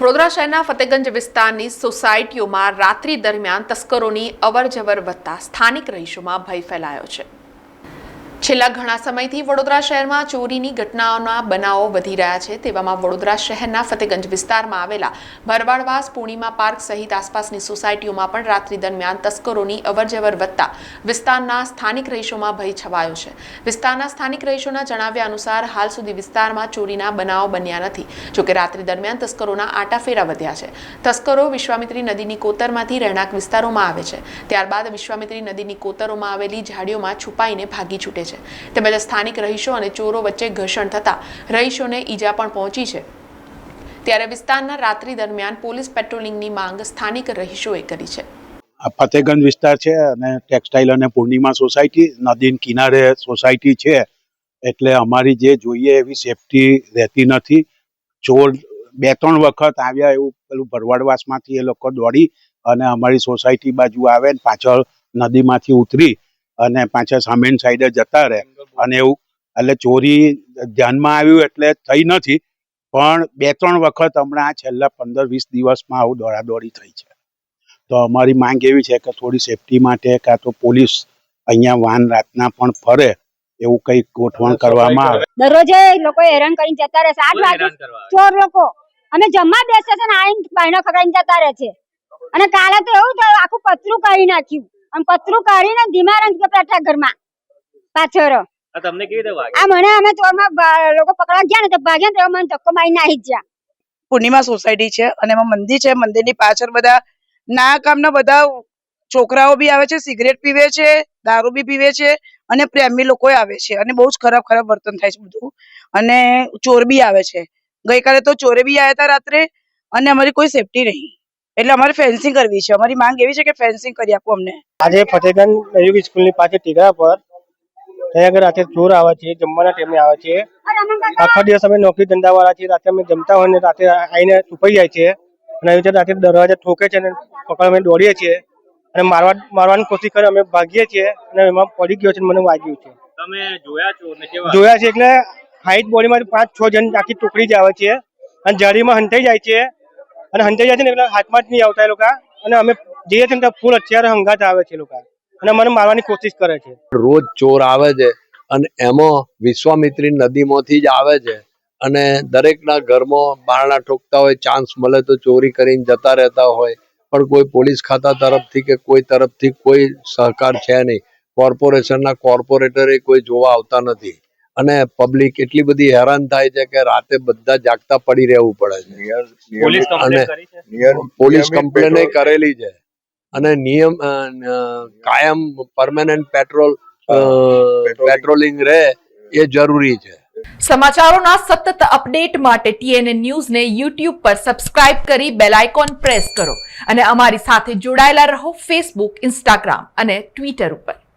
વડોદરા શહેરના ફતેગંજ વિસ્તારની સોસાયટીઓમાં રાત્રિ દરમિયાન તસ્કરોની અવરજવર વધતા સ્થાનિક રહીશોમાં ભય ફેલાયો છે. છેલ્લા ઘણા સમયથી વડોદરા શહેરમાં ચોરીની ઘટનાઓના બનાવો વધી રહ્યા છે. તેવામાં વડોદરા શહેરના ફતેગંજ વિસ્તારમાં આવેલા ભરવાડવાસ પૂર્ણિમા પાર્ક સહિત આસપાસની સોસાયટીઓમાં પણ રાત્રિ દરમિયાન તસ્કરોની અવરજવર વધતા વિસ્તારના સ્થાનિક રહીશોમાં ભય છવાયો છે. વિસ્તારના સ્થાનિક રહીશોના જણાવ્યા અનુસાર હાલ સુધી વિસ્તારમાં ચોરીના બનાવો બન્યા નથી. જોકે રાત્રિ દરમિયાન તસ્કરોના આટાફેરા વધ્યા છે. તસ્કરો વિશ્વામિત્રી નદીની કોતરમાંથી રહેણાંક વિસ્તારોમાં આવે છે. ત્યારબાદ વિશ્વામિત્રી નદીની કોતરોમાં આવેલી ઝાડીઓમાં છુપાઈને ભાગી છૂટે છે. તેમજ સ્થાનિક રહીશો અને ચોરો વચ્ચે ઘર્ષણ થતાં રહીશોને ઈજા પણ પહોંચી છે. ત્યારે વિસ્તારના રાત્રિ દરમિયાન પોલીસ પેટ્રોલિંગની માંગ સ્થાનિક રહીશોએ કરી છે. આ ફતેગંજ વિસ્તાર છે અને ટેક્સટાઇલ અને પૂર્ણિમા સોસાયટી, નદીન કિનારે સોસાયટી છે. એટલે અમારી જે જોઈએ એવી સેફટી રહેતી નથી. ચોર બે ત્રણ વખત આવ્યા એવું પેલું ભરવાડવાસમાંથી એ લોકો દોડી અને અમારી સોસાયટી બાજુ આવે ને પાછળ નદીમાંથી ઉતરી અને પાછા સામેની સાઈડે જતા રહે. અને એવું એટલે ચોરી ધ્યાનમાં આવ્યું એટલે થઈ નથી. પણ બે ત્રણ વખત હમણાં છેલ્લા પંદર વીસ દિવસમાં આવું દોડાદોડી થઈ છે. તો અમારી માંગ એવી છે કે થોડી સેફટી માટે કાં તો પોલીસ અહીંયા વાન રાતના પણ ફરે એવું કઈ ગોઠવણ કરવામાં આવે. દરરોજે લોકો હેરાન કરીને જતા રહે છે. આઠ વાગે ચોર લોકો અમે જમવા બેસે છે ને આઈને બહેનો ખવડાવીને જતા રહે છે. અને કાલે તો એવું થયું આખું પતરું કાઢી નાખ્યું. અને પતરું કાઢીને ધીમા રંગ બેઠા ઘરમાં. પાછળ. આ તમને કેવી રીતે વાગે? આ મને અમે ચોરમાં લોકો પકડવા ગયા ને તો ભાગ્યા ને તો મને ધક્કો મારી નાહી ગયા. પૂર્ણિમા સોસાયટી છે અને એમાં મંદિર છે. મંદિરની પાછળ બધા ના કામના બધા છોકરાઓ બી આવે છે સિગરેટ પીવે છે દારૂ બી પીવે છે અને પ્રેમી લોકો આવે છે. અને બહુ જ ખરાબ ખરાબ વર્તન થાય છે બધું. અને ચોર બી આવે છે. ગઈકાલે તો ચોરે બી આવ્યા હતા રાત્રે અને અમારી કોઈ સેફટી નહીં. એટલે અમારે ફેન્સિંગ કરવી છે. અમારી માંગ એવી છે કે ફેન્સિંગ કરી આપો અમને. આજે ફતેગંજ નજીક સ્કૂલની પાસે ટીકરા પર ત્યાં આગળ રાતે ચોર આવે છે જમવાના ટાઈમે આવે છે. આખા દિવસ અમે નોકરી ધંધા વાળા છીએ. રાતે અમે જમતા હોય ને રાતે આવીને છુપાઈ જાય છે. અને એવી રીતે રાતે દરવાજા ઠોકે છે અને પકડ અમે દોડીએ છીએ. અને મારવા મારવાની કોશિશ કરે અમે ભાગીએ છીએ અને એમાં પડી ગયો છે અને મને વાગ્યું છે. તમે જોયા છો જોયા છે એટલે હાઈટ બોડીમાં પાંચ છ જણ આખી ટુકડી જ આવે છે. અને જારીમાં હંટાઈ જાય છે. અને હંતાઈ જાય છે ને હાથમાં જ નહીં આવતા એ લોકો. અને અમે જઈએ છીએ ફૂલ અત્યારે હંગાત આવે છે લોકો. અને મને મારવાની કોશિશ કરે છે. રોજ ચોર આવે છે અને એમાં વિશ્વામિત્રી નદીમાંથી જ આવે છે. અને દરેકના ઘરમાં બારણા ઠોકતા હોય ચાન્સ મળે તો ચોરી કરીને જતા રહેતા હોય. પણ કોઈ પોલીસ ખાતા તરફથી કે કોઈ તરફથી કોઈ સહકાર છે નહીં. કોર્પોરેશનના કોર્પોરેટરે કોઈ જોવા આવતા નથી. અને પબ્લિક એટલી બધી હેરાન થાય છે કે રાતે બધા જાગતા પડી રહેવું પડે છે. અને કમ્પ્લેન કરી છે? પોલીસ કમ્પ્લેન કરેલી છે. અને નિયમ કાયમ પરમેનન્ટ પેટ્રોલ પેટ્રોલિંગ રહે એ જરૂરી છે. સમાચારોના સતત અપડેટ માટે ટીએનએ ન્યૂઝને યુટ્યુબ પર સબસ્ક્રાઇબ કરી બેલ આઇકોન પ્રેસ કરો. અને અમારી સાથે જોડાયેલા રહો ફેસબુક ઇન્સ્ટાગ્રામ અને ટ્વિટર ઉપર.